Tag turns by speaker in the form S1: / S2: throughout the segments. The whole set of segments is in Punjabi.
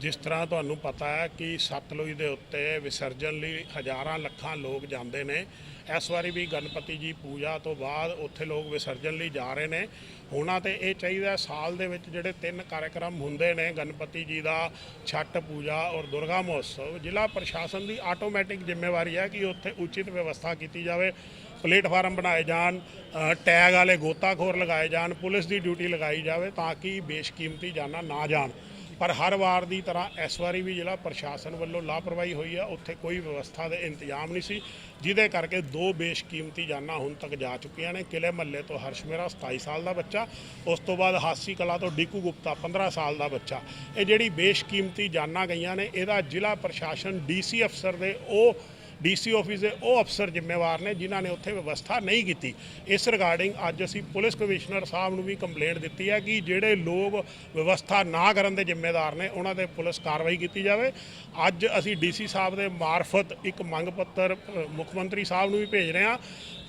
S1: ਜਿਸ ਤਰ੍ਹਾਂ ਤੁਹਾਨੂੰ ਪਤਾ ਹੈ ਕਿ ਸਤਲੁਜ ਦੇ ਉੱਤੇ ਵਿਸਰਜਨ ਲਈ ਹਜ਼ਾਰਾਂ ਲੱਖਾਂ ਲੋਕ ਜਾਂਦੇ ਨੇ। ਇਸ ਵਾਰੀ ਵੀ ਗਣਪਤੀ ਜੀ ਪੂਜਾ ਤੋਂ ਬਾਅਦ ਉੱਥੇ ਲੋਕ ਵਿਸਰਜਨ ਲਈ ਜਾ ਰਹੇ ਨੇ। ਹੋਣਾ ਤੇ ਇਹ ਚਾਹੀਦਾ ਸਾਲ ਦੇ ਵਿੱਚ ਜਿਹੜੇ ਤਿੰਨ ਕਾਰਜਕ੍ਰਮ ਹੁੰਦੇ ਨੇ, ਗਣਪਤੀ ਜੀ ਦਾ ਛੱਟ ਪੂਜਾ ਔਰ ਦੁਰਗਾ ਮਹੋਤਸਵ, ਜ਼ਿਲ੍ਹਾ ਪ੍ਰਸ਼ਾਸਨ ਦੀ ਆਟੋਮੈਟਿਕ ਜ਼ਿੰਮੇਵਾਰੀ ਹੈ ਕਿ ਉੱਥੇ ਉਚਿਤ ਵਿਵਸਥਾ ਕੀਤੀ ਜਾਵੇ। ਪਲੇਟਫਾਰਮ ਬਣਾਏ ਜਾਣ ਟੈਗ ਵਾਲੇ ਗੋਤਾਖੋਰ ਲਗਾਏ ਜਾਣ, ਪੁਲਿਸ ਦੀ ਡਿਊਟੀ ਲਗਾਈ ਜਾਵੇ ਤਾਂ ਕਿ ਬੇਸ਼ਕੀਮਤੀ ਜਾਨਾਂ ਨਾ ਜਾਣ। ਪਰ ਹਰ ਵਾਰ ਦੀ ਤਰ੍ਹਾਂ ਇਸ ਵਾਰੀ ਵੀ ਜ਼ਿਲ੍ਹਾ ਪ੍ਰਸ਼ਾਸਨ ਵੱਲੋਂ ਲਾਪਰਵਾਹੀ ਹੋਈ ਆ, ਉੱਥੇ ਕੋਈ ਵਿਵਸਥਾ ਦੇ ਇੰਤਜ਼ਾਮ ਨਹੀਂ ਸੀ, ਜਿਹਦੇ ਕਰਕੇ ਦੋ ਬੇਸ਼ਕੀਮਤੀ ਜਾਨਾਂ ਹੁਣ ਤੱਕ ਜਾ ਚੁੱਕੀਆਂ ਨੇ। ਕਿਲੇ ਮੱਲੇ ਤੋਂ ਹਰਸ਼ ਮੇਰਾ 27 ਸਾਲ ਦਾ ਬੱਚਾ, ਉਸ ਤੋਂ ਬਾਅਦ ਹਾਸੀ ਕਲਾ ਤੋਂ ਡੀਕੂ ਗੁਪਤਾ 15 ਸਾਲ ਦਾ ਬੱਚਾ। ਇਹ ਜਿਹੜੀ ਬੇਸ਼ਕੀਮਤੀ ਜਾਨਾਂ ਗਈਆਂ ਨੇ, ਇਹਦਾ ਜ਼ਿਲ੍ਹਾ ਪ੍ਰਸ਼ਾਸਨ ਡੀਸੀ ਅਫਸਰ ਦੇ ਉਹ ਡੀਸੀ ਆਫਿਸ ਦੇ ਉਹ ਅਫਸਰ ਜ਼ਿੰਮੇਵਾਰ ਨੇ ਜਿਨ੍ਹਾਂ ਨੇ ਉੱਥੇ ਵਿਵਸਥਾ ਨਹੀਂ ਕੀਤੀ। ਇਸ ਰਿਗਾਰਡਿੰਗ ਅੱਜ ਅਸੀਂ ਪੁਲਿਸ ਕਮਿਸ਼ਨਰ ਸਾਹਿਬ ਨੂੰ ਵੀ ਕੰਪਲੇਂਟ ਦਿੱਤੀ ਹੈ ਕਿ ਜਿਹੜੇ ਲੋਕ ਵਿਵਸਥਾ ਨਾ ਕਰਨ ਦੇ ਜ਼ਿੰਮੇਦਾਰ ਨੇ, ਉਹਨਾਂ ਤੇ ਪੁਲਿਸ ਕਾਰਵਾਈ ਕੀਤੀ ਜਾਵੇ। ਅੱਜ ਅਸੀਂ ਡੀਸੀ ਸਾਹਿਬ ਦੇ ਮਾਰਫਤ ਇੱਕ ਮੰਗ ਪੱਤਰ ਮੁੱਖ ਮੰਤਰੀ ਸਾਹਿਬ ਨੂੰ ਵੀ ਭੇਜ ਰਹੇ ਹਾਂ।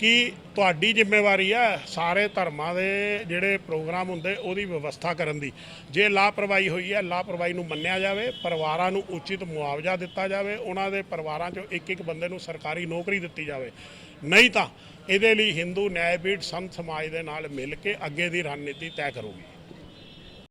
S1: ਕਿ ਤੁਹਾਡੀ ਜ਼ਿੰਮੇਵਾਰੀ ਹੈ ਸਾਰੇ ਧਰਮਾਂ ਦੇ ਜਿਹੜੇ ਪ੍ਰੋਗਰਾਮ ਹੁੰਦੇ, ਉਹਦੀ ਵਿਵਸਥਾ ਕਰਨ ਦੀ। ਜੇ ਲਾਪਰਵਾਹੀ ਹੋਈ ਹੈ, ਲਾਪਰਵਾਹੀ ਨੂੰ ਮੰਨਿਆ ਜਾਵੇ, ਪਰਿਵਾਰਾਂ ਨੂੰ ਉਚਿਤ ਮੁਆਵਜ਼ਾ ਦਿੱਤਾ ਜਾਵੇ, ਉਹਨਾਂ ਦੇ ਪਰਿਵਾਰਾਂ 'ਚੋਂ ਇੱਕ ਇੱਕ ਬੰਦੇ ਨੂੰ ਸਰਕਾਰੀ ਨੌਕਰੀ ਦਿੱਤੀ ਜਾਵੇ। ਨਹੀਂ ਤਾਂ ਇਹਦੇ ਲਈ ਹਿੰਦੂ ਨਿਆਇਪੀਠ ਸੰਤ ਸਮਾਜ ਦੇ ਨਾਲ ਮਿਲ ਕੇ ਅੱਗੇ ਦੀ ਰਣਨੀਤੀ ਤੈਅ ਕਰੂਗੀ।